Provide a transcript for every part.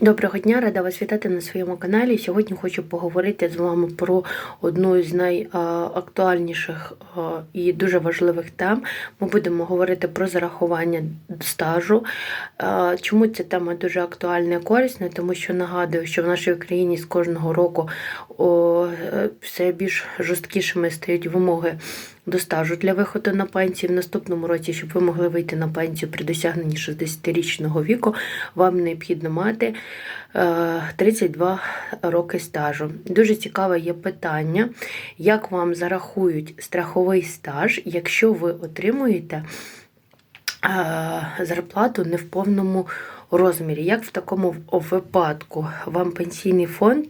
Доброго дня, рада вас вітати на своєму каналі. Сьогодні хочу поговорити з вами про одну з найактуальніших і дуже важливих тем. Ми будемо говорити про зарахування стажу. Е, Чому ця тема дуже актуальна і корисна? Тому що нагадую, що в нашій Україні з кожного року е, все більш жорсткішими стають вимоги до стажу для виходу на пенсію. В наступному році, щоб ви могли вийти на пенсію при досягненні 60-річного віку, вам необхідно мати е, 32 роки стажу. Дуже цікаве є питання, як вам зарахують страховий стаж, якщо ви отримуєте е, зарплату не в повному розмірі. Як в такому випадку вам пенсійний фонд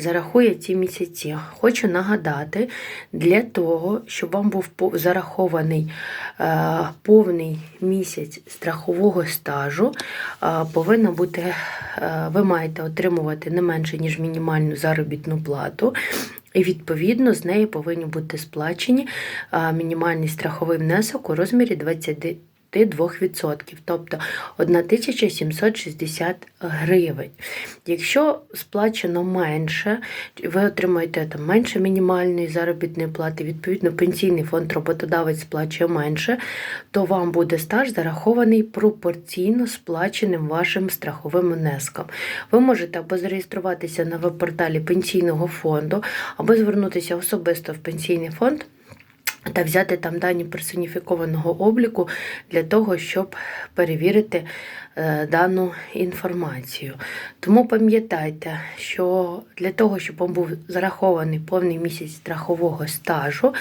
зарахує ці місяці? Хочу нагадати, для того, щоб вам був зарахований е, повний місяць страхового стажу, е, повинна бути, е, ви маєте отримувати не менше, ніж мінімальну заробітну плату. І відповідно з неї повинні бути сплачені мінімальний страховий внесок у розмірі 22%, тобто 1760 гривень. Якщо сплачено менше, ви отримуєте там менше мінімальної заробітної плати, відповідно, пенсійний фонд роботодавець сплачує менше, то вам буде стаж зарахований пропорційно сплаченим вашим страховим внеском. Ви можете або зареєструватися на веб-порталі пенсійного фонду, або звернутися особисто в пенсійний фонд. Та взяти там дані персоніфікованого обліку для того, щоб перевірити е, дану інформацію. Тому пам'ятайте, що для того, щоб вам був зарахований повний місяць страхового стажу,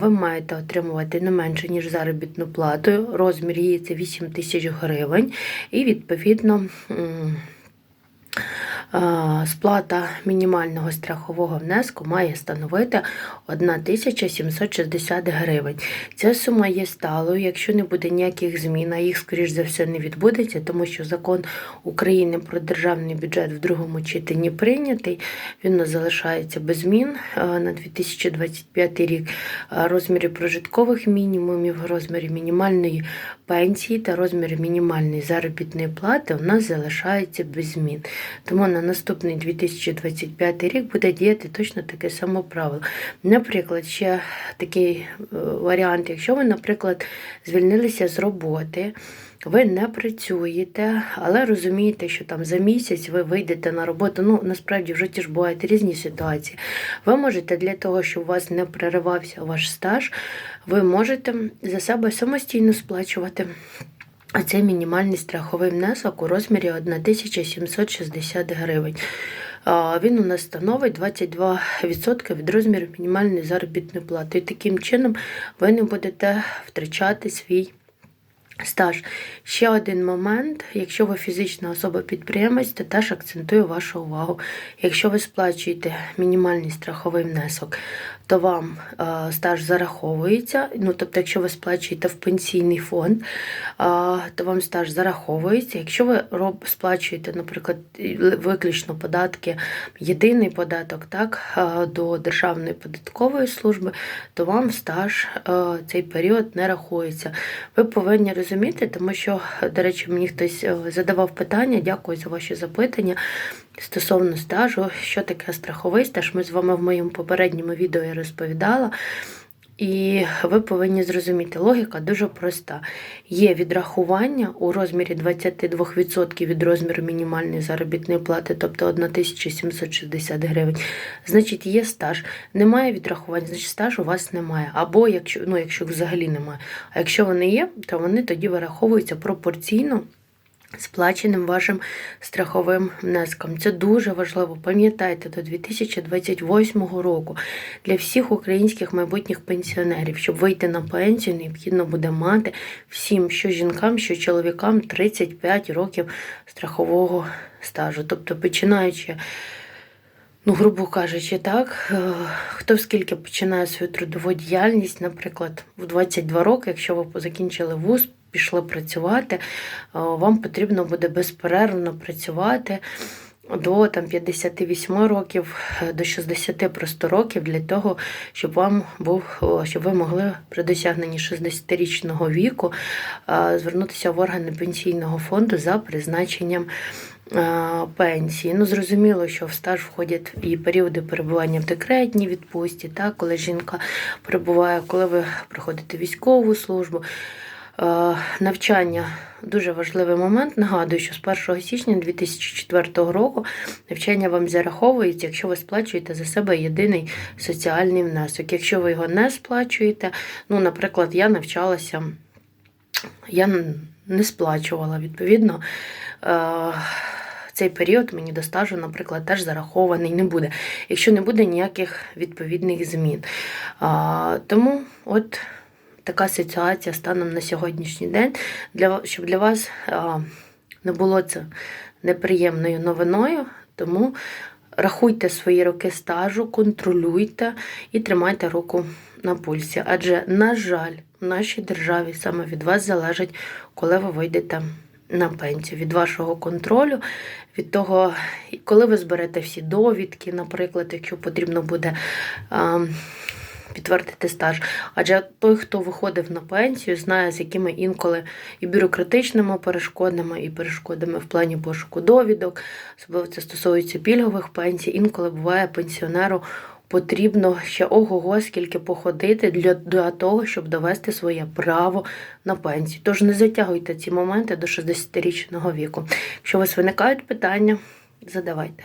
ви маєте отримувати не менше, ніж заробітну плату. Розмір її це 8 тисяч гривень. І відповідно. Сплата мінімального страхового внеску має становити 1760 гривень. Ця сума є сталою, якщо не буде ніяких змін, а їх, скоріш за все, не відбудеться, тому що закон України про державний бюджет в другому читанні прийнятий. Він залишається без змін на 2025 рік. Розміри прожиткових мінімумів, розміри мінімальної пенсії та розміри мінімальної заробітної плати у нас залишаються без змін. Тому на наступний 2025 рік буде діяти точно таке саме правило. Наприклад, ще такий е, варіант, якщо ви, наприклад, звільнилися з роботи. Ви не працюєте, але розумієте, що там за місяць ви вийдете на роботу. Ну, насправді в житті ж бувають різні ситуації. Ви можете для того, щоб у вас не переривався ваш стаж, ви можете за себе самостійно сплачувати а це мінімальний страховий внесок у розмірі 1760 гривень. Він у нас становить 22% від розміру мінімальної заробітної плати. І таким чином ви не будете втрачати свій стаж. Ще один момент, якщо ви фізична особа-підприємець, то теж акцентую вашу увагу. Якщо ви сплачуєте мінімальний страховий внесок, то вам е, стаж зараховується. Ну, тобто, якщо ви сплачуєте в пенсійний фонд, е, то вам стаж зараховується. Якщо ви сплачуєте, наприклад, виключно податки, єдиний податок так, е, до Державної податкової служби, то вам стаж цей період не рахується. Ви повинні розуміти, тому що, до речі, мені хтось е, задавав питання, дякую за ваші запитання. Стосовно стажу, що таке страховий стаж, ми з вами в моєму попередньому відео я розповідала. І ви повинні зрозуміти, логіка дуже проста. Є відрахування у розмірі 22% від розміру мінімальної заробітної плати, тобто 1760 гривень. Значить, є стаж. Немає відрахування, значить стаж у вас немає. Або якщо, ну, якщо взагалі немає. А якщо вони є, то вони тоді вираховуються пропорційно сплаченим вашим страховим внеском. Це дуже важливо. Пам'ятайте, до 2028 року для всіх українських майбутніх пенсіонерів, щоб вийти на пенсію, необхідно буде мати всім, що жінкам, що чоловікам 35 років страхового стажу. Тобто, починаючи. Ну, грубо кажучи, так, е, хто скільки починає свою трудову діяльність, наприклад, в 22 роки, якщо ви закінчили вуз, пішли працювати, е, вам потрібно буде безперервно працювати до там, 58 років, е, до 60 просто років для того, щоб вам був, щоб ви могли при досягненні 60-річного віку е, звернутися в органи пенсійного фонду за призначенням е, пенсії. Ну, зрозуміло, що в стаж входять і періоди перебування в декретній відпустці, коли жінка перебуває, коли ви проходите військову службу. Е, Навчання дуже важливий момент. Нагадую, що з 1 січня 2004 року навчання вам зараховується, якщо ви сплачуєте за себе єдиний соціальний внесок. Якщо ви його не сплачуєте, ну, наприклад, я навчалася, я не сплачувала відповідно. е, Цей період мені до стажу, наприклад, теж зарахований не буде, якщо не буде ніяких відповідних змін. А, тому от така ситуація станом на сьогоднішній день, для, щоб для вас а, не було це неприємною новиною, тому рахуйте свої роки стажу, контролюйте і тримайте руку на пульсі. Адже, на жаль, в нашій державі саме від вас залежить, коли ви вийдете на пенсію, від вашого контролю, від того, коли ви зберете всі довідки, наприклад, якщо потрібно буде. а, Підтвердити стаж. Адже той, хто виходив на пенсію, знає, з якими інколи і бюрократичними перешкодами, і перешкодами в плані пошуку довідок, особливо це стосується пільгових пенсій. Інколи буває пенсіонеру потрібно ще ого-го, скільки походити для, для того, щоб довести своє право на пенсію. Тож не затягуйте ці моменти до 60-річного віку. Якщо у вас виникають питання, задавайте.